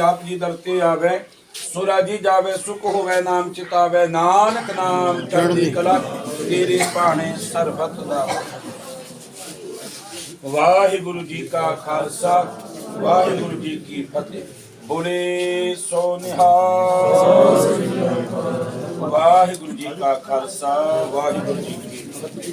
ਆਪ ਜੀ ਦਰਤੇ ਆਵੇ ਸੁਰਾਜੀ ਜਾਵੇ ਸੁਖ ਹੋਵੇ ਨਾਮ ਚਿਤਾਵੇ। ਨਾਨਕ ਨਾਮ ਚੜ੍ਹਦੀ ਕਲਾ ਤੇਰੇ ਭਾਣੇ ਸਰਬਤ ਦਾ ਵਾਹਿਗੁਰੂ ਜੀ ਕਾ ਖਾਲਸਾ ਵਾਹਿਗੁਰੂ ਜੀ ਕੀ ਫਤਿਹ। ਬੋਲੇ ਸੋ ਨਿਹਾਲ। ਵਾਹਿਗੁਰੂ ਜੀ ਕਾ ਖਾਲਸਾ ਵਾਹਿਗੁਰੂ ਜੀ ਕੀ ਫਤਿਹ।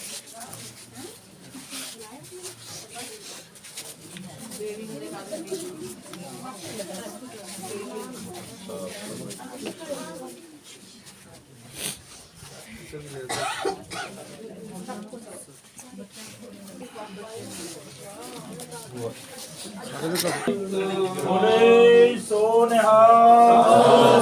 ਬੋਲੇ ਸੋ ਨਿਹਾਲ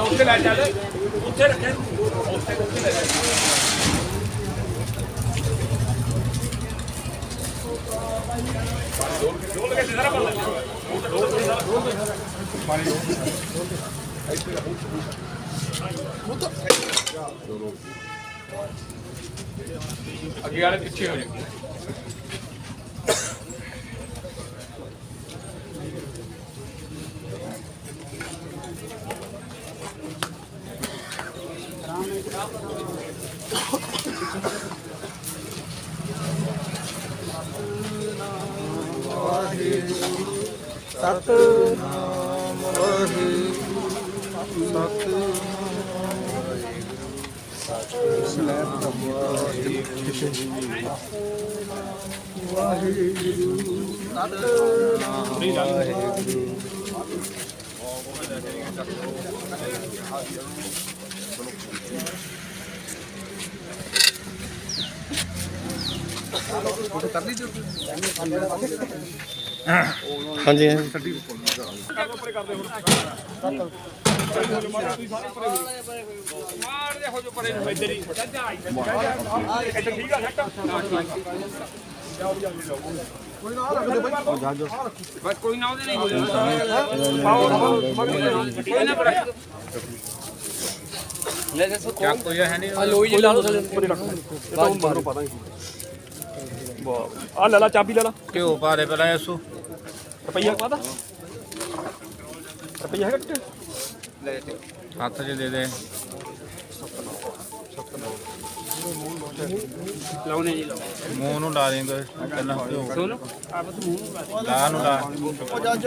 ਉੱਥੇ ਲੈ ਚੱਲ ਉੱਥੇ ਰੱਖੇ ਉੱਥੇ ਉੱਥੇ ਲੈ ਚੱਲ ਅੱਗੇ ਵਾਲੇ ਪਿੱਛੇ ਹੋ ਜਾਣਗੇ ਸਤਨਾਮ ਵਾਹਿਗੁਰੂ ਸਤਨਾਮ ਵਾਹਿਗੁਰੂ ਸਤਨਾਮ ਵਾਹਿਗੁਰੂ ਹਾਂਜੀ ਮਾਰ ਦੇ ਹੋ ਜੋ ਪਰੇ ਨੂੰ ਇੱਧਰ ਹੀ ਚੱਲ ਜਾ ਇੱਧਰ ਠੀਕ ਆ ਸੱਟ ਬਸ ਕੋਈ ਨਾ ਉਹਦੇ ਨਹੀਂ ਹੋ ਜਾਂਦਾ ਪਾਓ ਪਾਓ ਨਾ ਪੜਾ ਲੈ ਦੇ ਸੋ ਕੋਈ ਕੋਈ ਹੈ ਨਹੀਂ ਲੋਈ ਜਿਹਾ ਆ ਲੈ ਲਾ ਚਾਬੀ ਲੈ ਲਾ। ਘਿਓ ਪਾ ਦੇ ਪਹਿਲਾਂ ਇਸੂ ਰੁਪਈਆ ਕਾਦਾ ਹੱਥ 'ਚ ਦੇ ਦੇ। ਲਾਉਣੇ ਜੀ ਲਾਓ ਮੂੰਹ ਨੂੰ ਲਾ ਦੇ ਕੋਈ ਪਹਿਲਾਂ ਸੁਣ ਲਾ ਨੂੰ ਲਾ। ਉਹ ਜੱਜ।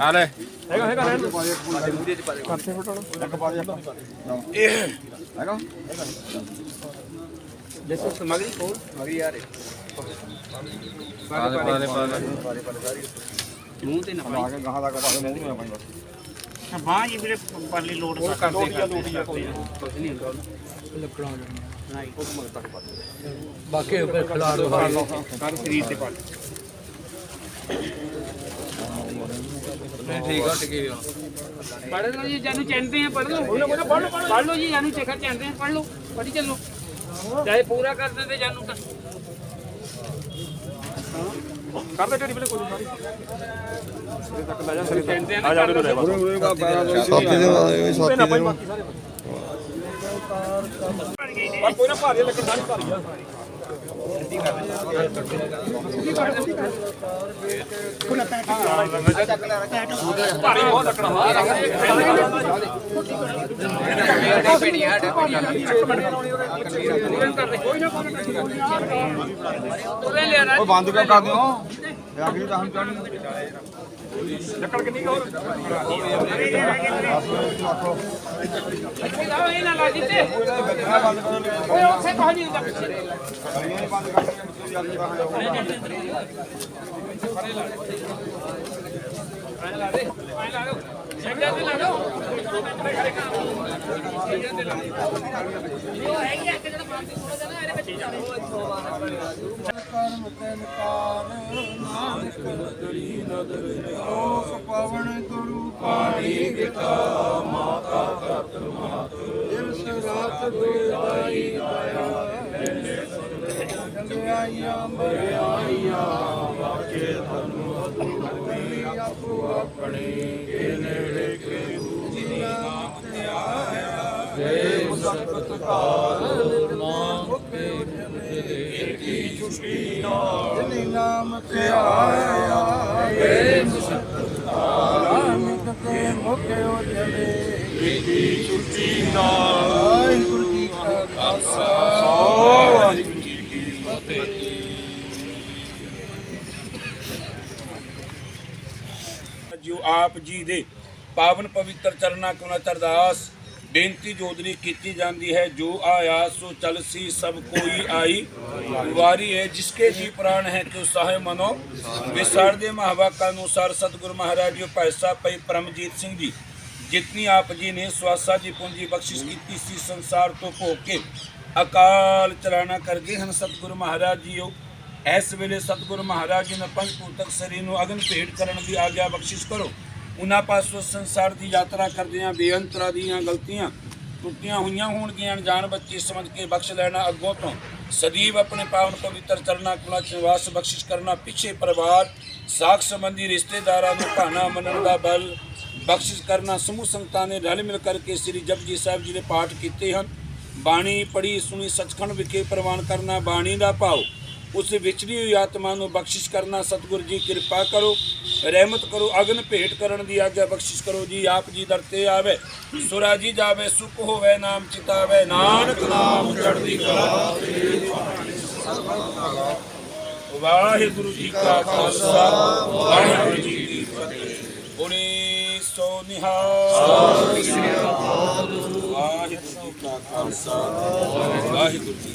ਆ ਲੈ। ਹੈਗਾ ਦੇਖੋ ਸਮਗਰੀ ਕੋਲ ਮਰੀ ਯਾਰ ਪਾ ਦੇ ਪਾ ਦੇ ਪਾ ਦੇ ਮੂੰਹ ਤੇ ਨਾ ਆ ਕੇ ਗਾਹਾਂ ਦਾ ਕਪਾ ਦੇ ਮੂੰਹ ਨੂੰ ਪਾਈ ਬਸ। ਬਾਹ ਜੀ ਵੀਰੇ ਪਰਲੀ ਲੋਡ ਕਰਦੇ ਕਰਦੇ ਕੁਝ ਨਹੀਂ ਹੁੰਦਾ। ਲੱਕੜਾਂ ਨਹੀਂ ਉਹ ਮਗਰ ਤੱਕ ਪਾ ਬਾਕੀ ਉੱਪਰ ਖਿਲਾ ਦੋ ਸਾਰੇ ਸਰੀਰ ਤੇ ਪਾ ਠੀਕ ਆ ਟਿਕੀ ਪੜ੍ਹ ਲਓ ਜੀ ਜਾਨੂੰ ਚੈਂਦੇ ਆ ਪੜ੍ਹ ਲਓ। ਪੜ੍ਹ ਲਓ ਜੀ ਜਾਨੂੰ ਚੇਖਾ ਚੈਂਦੇ ਆ ਪੜ੍ਹ ਲਓ। ਪੜ੍ਹੀ ਚੱਲੋ। ਚਾਹੇ ਪੂਰਾ ਕਰ ਦਿੰਦੇ ਜਾਨੂੰ ਤਾਂ। ਕਰਦੇ ਟੇੜੀ ਬਲੇ ਕੋਈ ਸਾਰੀ ਸਿਰੇ ਤੱਕ ਲੈ ਜਾ ਸਿਰੇ ਤੱਕ। ਆ ਜਾ ਮੇਰੇ ਲੈ ਸਾਥੀ ਦੇ ਵਾਲੇ ਸਾਥੀ ਦੇ ਕੋਈ ਨਾ ਭਾਰੀ ਲੱਕੜ ਸਾਰੀ ਭਾਰੀ ਆ। ਉਹ ਬੰਦ ਕਿਉਂ ਕਰ ਦਿਓ? ਇਹ ਅਗਲੀ ਤਾਂ ਹਮ ਚੜਨੀ ਲੱਕੜ ਕਿੰਨੀ ਹੋਰ ਲਾਓ ਇਹ ਨਾ ਲਾ ਦਿੱਤੇ ਓਏ ਉੱਥੇ ਕਹਾਂ ਜੀ ਦਾ ਪਿੱਛੇ ਲਾ ਦੇ ਲਾ ਦੋ ਜੱਗਾ ਤੇ ਲਾ ਦੋ ਕਰਮ ਤੈਨ ਕਾਰ ਨਾਨਕ ਦਰੀ ਨਦਰ ਓਸ ਪਵਨ ਗੁਰੂ ਪਾਣੀ ਗਿਤਾ ਮਾਤਾ ਕਰਤ ਮਾਤ ਦਿਵਸ ਰਾਤ ਦੁਇਦਾਈ ਦਇਆ ਜੰਗਿਆਈਆਂ ਮਰਿਆਈਆਂ ਵਾਕੇ ਧਰਮ ਅਤੁਲੀ ਆਪੋ ਆਪਣੇ ਕੇ ਨੇੜੇ ਕੇ ਦੂਜੀ ਨਾਮ ਤੇ ਆਇਆ ਜੇ ਸਤਿ ਜਿਨੀ ਨਾਮ ਤੇ ਆਇਆ ਵੇ ਸਤਿਕਾਰ ਤੇ ਮੁਕੇ ਉਜਲੇ ਏਕੀ ਛੁੱਟੀ ਨਾਲ ਵਾਹਿਗੁਰੂ ਜੀ ਕਾ ਖਾਲਸਾ। ਵਾਹਿਗੁਰੂ ਜੀ ਕੀ ਫਤਿਹ ਜੋ ਆਪ ਜੀ ਦੇ ਪਾਵਨ ਪਵਿੱਤਰ ਚਰਨਾਂ ਕੋਲ ਅਰਦਾਸ ਬੇਨਤੀ ਜੋਦਰੀ ਕੀਤੀ ਜਾਂਦੀ ਹੈ, ਜੋ ਆਇਆ ਸੋ ਚਲ ਸੀ, ਸਭ ਕੋਈ ਆਈ। ਵਾਰੀ ਹੈ, ਜਿਸਕੇ ਜੀ ਪ੍ਰਾਣ ਹੈ ਕਿ ਸਾਹਿ ਮਨੋ। ਵਿਸਾਰ ਦੇ ਮਹਾਵਾਕਾ ਅਨੁਸਾਰ ਸਤਿਗੁਰੂ ਮਹਾਰਾਜ, ਜੀ ਭਾਈ ਸਾਹਿਬ ਪਰਮਜੀਤ ਸਿੰਘ ਜੀ, ਜਿਤਨੀ ਆਪ ਜੀ ਨੇ ਸਵਾਸਾ ਦੀ ਪੂੰਜੀ ਬਖਸ਼ਿਸ਼ ਕੀਤੀ ਸੀ, ਸੰਸਾਰ ਤੋਂ ਭੋਗ ਕੇ ਅਕਾਲ ਚਲਾਣਾ ਕਰ ਗਏ ਹਨ ਸਤਿਗੁਰੂ ਮਹਾਰਾਜ ਜੀਓ। ਇਸ ਵੇਲੇ ਸਤਿਗੁਰੂ ਮਹਾਰਾਜ ਜੀ ਨੇ ਪੰਜ ਪੂਤਕ ਸਰੀਰ ਨੂੰ ਅਗਨ ਭੇਟ ਕਰਨ ਦੀ ਆਗਿਆ ਬਖਸ਼ਿਸ਼ ਕਰੋ। ਉਹਨਾਂ ਪਾਸੋਂ ਸੰਸਾਰ ਦੀ ਯਾਤਰਾ ਕਰਦਿਆਂ ਬੇਅੰਤਰਾ ਦੀਆਂ ਗਲਤੀਆਂ ਟੁੱਟੀਆਂ ਹੋਈਆਂ ਹੋਣਗੀਆਂ। ਅਣਜਾਣ ਬੱਚੇ ਸਮਝ ਕੇ ਬਖਸ਼ ਲੈਣਾ ਅੱਗੋਂ ਤੋਂ। ਸਦੀਵ ਆਪਣੇ ਪਾਵਨ ਪਵਿੱਤਰ ਚਰਨਾਂ ਕੋਲ ਨਿਵਾਸ ਬਖਸ਼ਿਸ਼ ਕਰਨਾ ਪਿੱਛੇ ਪਰਿਵਾਰ, ਸਾਖ ਸੰਬੰਧੀ ਰਿਸ਼ਤੇਦਾਰਾਂ ਨੂੰ ਭਾਣਾ ਮੰਨਣ ਦਾ ਬਲ ਬਖਸ਼ਿਸ਼ ਕਰਨਾ, ਸਮੂਹ ਸੰਗਤਾਂ ਨੇ ਰਲ ਮਿਲ ਕਰਕੇ ਸ੍ਰੀ ਜਪਜੀ ਸਾਹਿਬ ਜੀ ਦੇ ਪਾਠ ਕੀਤੇ ਹਨ। ਬਾਣੀ ਪੜੀ ਸੁਣੀ ਸੱਚਖੰਡ ਵਿਖੇ ਪ੍ਰਵਾਨ ਕਰਨਾ, ਬਾਣੀ ਦਾ ਭਾਵ ਉਸ ਵਿਚੜੀ ਹੋਈ ਆਤਮਾ ਨੂੰ ਬਖਸ਼ਿਸ਼ ਕਰਨਾ, ਸਤਿਗੁਰ ਜੀ ਕਿਰਪਾ ਕਰੋ, ਰਹਿਮਤ ਕਰੋ, ਅਗਨ ਭੇਟ ਕਰਨ ਦੀ ਆਗਿਆ ਬਖਸ਼ਿਸ਼ ਕਰੋ ਜੀ, ਆਪ ਜੀ ਦਰ ਤੇ ਆਵੇ, ਸੁਰਾ ਜੀ ਜਾਵੇ, ਸੁਖ ਹੋਵੇ, ਨਾਮ ਚਿਤਾਵੇ, ਨਾਨਕ ਨਾਮ ਚੜ੍ਹਦੀ ਕਲਾ ਵਾਹਿਗੁਰੂ ਜੀ ਕਾ ਖਾਲਸਾ, ਵਾਹਿਗੁਰੂ ਜੀ ਕੀ ਫਤਿਹ। ਬੋਲੇ ਸੋ ਨਿਹਾਲ। ਵਾਹਿਗੁਰੂ ਜੀ ਕਾ ਖਾਲਸਾ, ਵਾਹਿਗੁਰੂ ਜੀ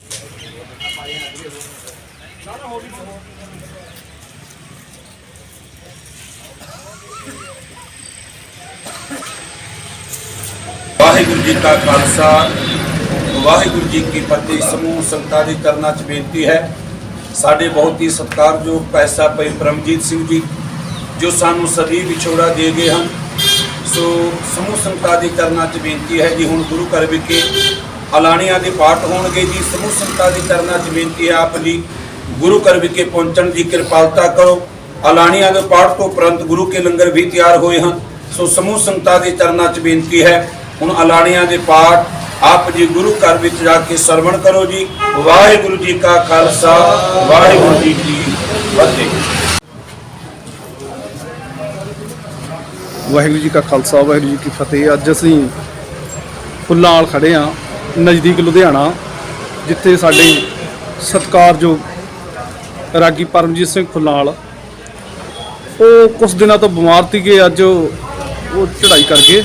ਵਾਹਿਗੁਰੂ ਜੀ ਕਾ ਖਾਲਸਾ ਵਾਹਿਗੁਰੂ ਜੀ ਕੀ ਫਤਿਹ ਸਮੂਹ ਸੰਤਾਂ ਦੀ ਚਰਨਾਂ 'ਚ ਬੇਨਤੀ ਹੈ ਸਾਡੇ ਬਹੁਤ ਹੀ ਸਤਿਕਾਰਯੋਗ ਪੈਸਾ ਭਾਈ ਪਰਮਜੀਤ ਸਿੰਘ ਜੀ ਜੋ ਸਾਨੂੰ ਸਦੀ ਵਿਛੋੜਾ ਦੇ ਗਏ ਹਨ ਸੋ ਸਮੂਹ ਸੰਗਤਾਂ ਦੇ ਚਰਨਾਂ 'ਚ ਬੇਨਤੀ ਹੈ ਜੀ ਹੁਣ ਗੁਰੂ ਘਰ ਵਿਖੇ ਅਲਾਣੀਆਂ ਦੇ ਪਾਠ ਹੋਣਗੇ ਜੀ। ਸਮੂਹ ਸੰਗਤਾਂ ਦੀ ਚਰਨਾਂ 'ਚ ਬੇਨਤੀ ਹੈ ਆਪ ਜੀ, ਗੁਰੂ ਘਰ ਵਿਖੇ ਪਹੁੰਚਣ ਦੀ ਕਿਰਪਾਲਤਾ ਕਰੋ। ਅਲਾਣੀਆਂ ਦੇ ਪਾਠ ਤੋਂ ਉਪਰੰਤ ਗੁਰੂ ਕੇ ਲੰਗਰ ਵੀ ਤਿਆਰ ਹੋਏ ਹਨ। ਸੋ ਸਮੂਹ ਸੰਗਤਾਂ ਦੇ ਚਰਨਾਂ 'ਚ ਬੇਨਤੀ ਹੈ, ਹੁਣ ਅਲਾਣੀਆਂ ਦੇ ਪਾਠ ਆਪ ਜੀ ਗੁਰੂ ਘਰ ਵਿੱਚ ਜਾ ਕੇ ਸਰਵਣ ਕਰੋ ਜੀ। ਵਾਹਿਗੁਰੂ ਜੀ ਕਾ ਖਾਲਸਾ, ਵਾਹਿਗੁਰੂ ਜੀ ਕੀ ਫਤਿਹ। ਵਾਹਿਗੁਰੂ ਜੀ ਕਾ ਖਾਲਸਾ, ਵਾਹਿਗੁਰੂ ਜੀ ਕੀ ਫਤਿਹ। ਅੱਜ ਅਸੀਂ ਫੁੱਲਾਂ ਨਾਲ ਖੜੇ ਆ ਨਜ਼ਦੀਕ ਲੁਧਿਆਣਾ, ਜਿੱਥੇ ਸਾਡੇ ਸਤਿਕਾਰਯੋਗ ਰਾਗੀ ਪਰਮਜੀਤ ਸਿੰਘ ਫੁੱਲਾਲ ਉਹ ਕੁਝ ਦਿਨਾਂ ਤੋਂ ਬਿਮਾਰ ਸੀਗੇ, ਅੱਜ ਉਹ ਚੜ੍ਹਾਈ ਕਰ ਗਏ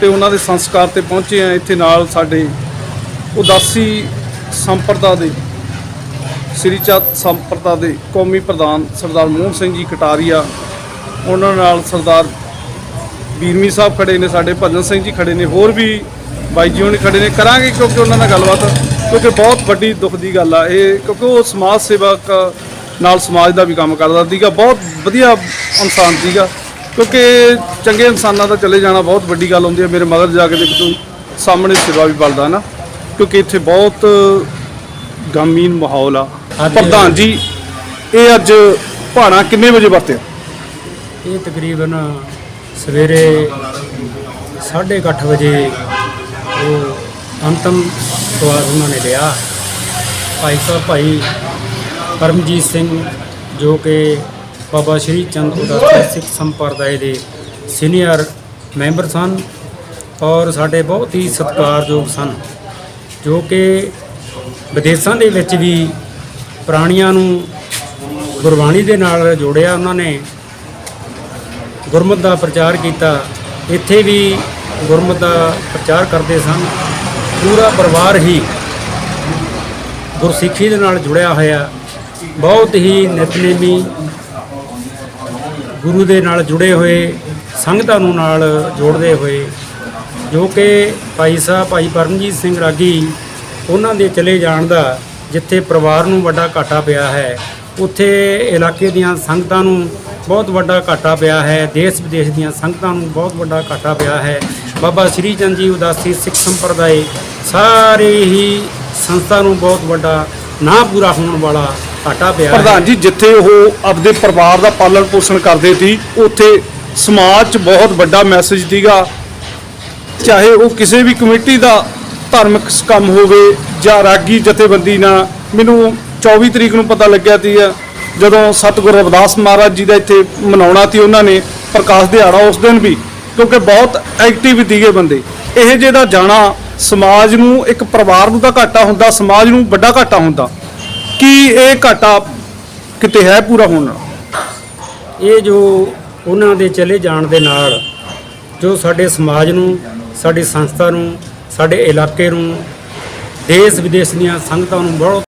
ਤੇ ਉਹਨਾਂ ਦੇ ਸੰਸਕਾਰ ਤੇ ਪਹੁੰਚੇ ਆ। ਇੱਥੇ ਨਾਲ ਸਾਡੇ ਉਦਾਸੀ ਸੰਪਰਦਾ ਦੇ, ਸ੍ਰੀ ਚੰਦ ਸੰਪਰਦਾ ਦੇ ਕੌਮੀ ਪ੍ਰਧਾਨ ਸਰਦਾਰ ਮੋਹਨ ਸਿੰਘ ਜੀ ਕਟਾਰੀਆ, ਉਹਨਾਂ ਨਾਲ ਸਰਦਾਰ ਵੀਰਮੀ ਸਾਹਿਬ ਖੜੇ ਨੇ, ਸਾਡੇ ਭਜਨ ਸਿੰਘ ਜੀ ਖੜੇ ਨੇ, ਹੋਰ ਵੀ ਬਾਈ ਜੀ ਹੁਣੀ ਖੜੇ ਨੇ ਕਰਾਂਗੇ ਕਿਉਂਕਿ ਉਹਨਾਂ ਨਾਲ ਗੱਲਬਾਤ ਕਿਉਂਕਿ ਬਹੁਤ ਵੱਡੀ ਦੁੱਖ ਦੀ ਗੱਲ ਆ ਇਹ ਕਿਉਂਕਿ ਉਹ ਸਮਾਜ ਸੇਵਕ ਨਾਲ ਸਮਾਜ ਦਾ ਵੀ ਕੰਮ ਕਰਦਾ ਸੀਗਾ ਬਹੁਤ ਵਧੀਆ ਇਨਸਾਨ ਸੀਗਾ ਕਿਉਂਕਿ ਚੰਗੇ ਇਨਸਾਨਾਂ ਦਾ ਚਲੇ ਜਾਣਾ ਬਹੁਤ ਵੱਡੀ ਗੱਲ ਹੁੰਦੀ ਹੈ ਮੇਰੇ ਮਗਰ ਜਾ ਕੇ ਦੇਖੋ ਸਾਹਮਣੇ ਸੇਵਾ ਵੀ ਬਲਦਾ ਨਾ ਕਿਉਂਕਿ ਇੱਥੇ ਬਹੁਤ ਗਮੀਨ ਮਾਹੌਲ ਆ। ਪ੍ਰਧਾਨ ਜੀ ਇਹ ਅੱਜ ਭਾਣਾ ਕਿੰਨੇ ਵਜੇ ਵਰਤਿਆ ਇਹ ਤਕਰੀਬਨ ਸਵੇਰੇ 8:30 ਵਜੇ ਉਹ ਅੰਤਮ ਸਵਾਰ ਉਹਨਾਂ ਨੇ ਲਿਆ। ਭਾਈ ਸਾਹਿਬ, ਭਾਈ ਪਰਮਜੀਤ ਸਿੰਘ ਜੋ ਕਿ ਬਾਬਾ ਸ਼੍ਰੀ ਚੰਦ ਉਦਾਸੀ ਸਿੱਖ ਸੰਪਰਦਾਇ ਦੇ ਸੀਨੀਅਰ ਮੈਂਬਰ ਸਨ ਔਰ ਸਾਡੇ ਬਹੁਤ ਹੀ ਸਤਿਕਾਰਯੋਗ ਸਨ, ਜੋ ਕਿ ਵਿਦੇਸ਼ਾਂ ਦੇ ਵਿੱਚ ਵੀ ਪ੍ਰਾਣੀਆਂ ਨੂੰ ਗੁਰਬਾਣੀ ਦੇ ਨਾਲ ਜੋੜਿਆ ਉਹਨਾਂ ਨੇ। ਗੁਰਮਤ ਦਾ ਪ੍ਰਚਾਰ ਕੀਤਾ। ਇੱਥੇ ਵੀ ਗੁਰਮਤ ਦਾ ਪ੍ਰਚਾਰ ਕਰਦੇ ਸਨ। ਪੂਰਾ ਪਰਿਵਾਰ ਹੀ ਗੁਰਸਿੱਖੀ ਦੇ ਨਾਲ ਜੁੜਿਆ ਹੋਇਆ, ਬਹੁਤ ਹੀ ਨਿਤਨੇਮੀ ਗੁਰੂ ਦੇ ਨਾਲ ਜੁੜੇ ਹੋਏ, ਸੰਗਤਾਂ ਨੂੰ ਨਾਲ ਜੋੜਦੇ ਹੋਏ, ਜੋ ਕਿ ਭਾਈ ਸਾਹਿਬ, ਭਾਈ ਪਰਮਜੀਤ ਸਿੰਘ ਰਾਗੀ ਉਹਨਾਂ ਦੇ ਚਲੇ ਜਾਣ ਦਾ ਜਿੱਥੇ ਪਰਿਵਾਰ ਨੂੰ ਵੱਡਾ ਘਾਟਾ ਪਿਆ ਹੈ, ਉੱਥੇ ਇਲਾਕੇ ਦੀਆਂ ਸੰਗਤਾਂ ਨੂੰ ਬਹੁਤ ਵੱਡਾ ਘਾਟਾ ਪਿਆ ਹੈ ਦੇਸ਼ ਵਿਦੇਸ਼ ਦੀਆਂ ਸੰਗਤਾਂ ਨੂੰ ਬਹੁਤ ਵੱਡਾ ਘਾਟਾ ਪਿਆ ਹੈ। ਬਾਬਾ ਸ਼੍ਰੀ ਚੰਦ ਜੀ ਉਦਾਸੀ ਸਿੱਖ ਸੰਪਰਦਾਇ ਸਾਰੇ ਹੀ ਸੰਸਥਾ ਨੂੰ ਬਹੁਤ ਵੱਡਾ ਨਾ ਪੂਰਾ ਹੋਣ ਵਾਲਾ ਘਾਟਾ ਪਿਆ ਹੈ। ਪ੍ਰਧਾਨ ਜੀ, ਜਿੱਥੇ ਉਹ ਆਪਦੇ ਪਰਿਵਾਰ ਦਾ ਪਾਲਣ ਪੋਸ਼ਣ ਕਰਦੇ ਸੀ, ਉੱਥੇ ਸਮਾਜ 'ਚ ਬਹੁਤ ਵੱਡਾ ਮੈਸੇਜ ਸੀਗਾ। ਚਾਹੇ ਉਹ ਕਿਸੇ ਵੀ ਕਮੇਟੀ ਦਾ ਧਾਰਮਿਕ ਕੰਮ ਹੋਵੇ ਜਾਂ ਰਾਗੀ ਜਥੇਬੰਦੀ ਨਾਲ ਮੈਨੂੰ 24 ਤਰੀਕ ਨੂੰ ਪਤਾ ਲੱਗਿਆ ਸੀ, ਜਦੋਂ ਸਤਿਗੁਰੂ ਰਵਿਦਾਸ ਮਹਾਰਾਜ ਜੀ ਦਾ ਇੱਥੇ ਮਨਾਉਣਾ ਸੀ ਉਹਨਾਂ ਨੇ, ਪ੍ਰਕਾਸ਼ ਦਿਹਾੜਾ ਉਸ ਦਿਨ ਵੀ। ਕਿਉਂਕਿ ਬਹੁਤ ਐਕਟਿਵ ਸੀਗੇ ਬੰਦੇ। ਇਹ ਜਿਹਦਾ ਜਾਣਾ, ਸਮਾਜ ਨੂੰ ਇੱਕ ਪਰਿਵਾਰ ਨੂੰ ਤਾਂ ਘਾਟਾ ਹੁੰਦਾ, ਸਮਾਜ ਨੂੰ ਵੱਡਾ ਘਾਟਾ ਹੁੰਦਾ। ਕੀ ਇਹ ਘਾਟਾ ਕਿਤੇ ਹੈ ਪੂਰਾ ਹੋਣਾ ਇਹ ਜੋ ਉਹਨਾਂ ਦੇ ਚਲੇ ਜਾਣ ਦੇ ਨਾਲ, ਜੋ ਸਾਡੇ ਸਮਾਜ ਨੂੰ, ਸਾਡੀ ਸੰਸਥਾ ਨੂੰ, ਸਾਡੇ ਇਲਾਕੇ ਨੂੰ ਦੇਸ਼ ਵਿਦੇਸ਼ ਦੀਆਂ ਸੰਗਤਾਂ ਨੂੰ ਬਹੁਤ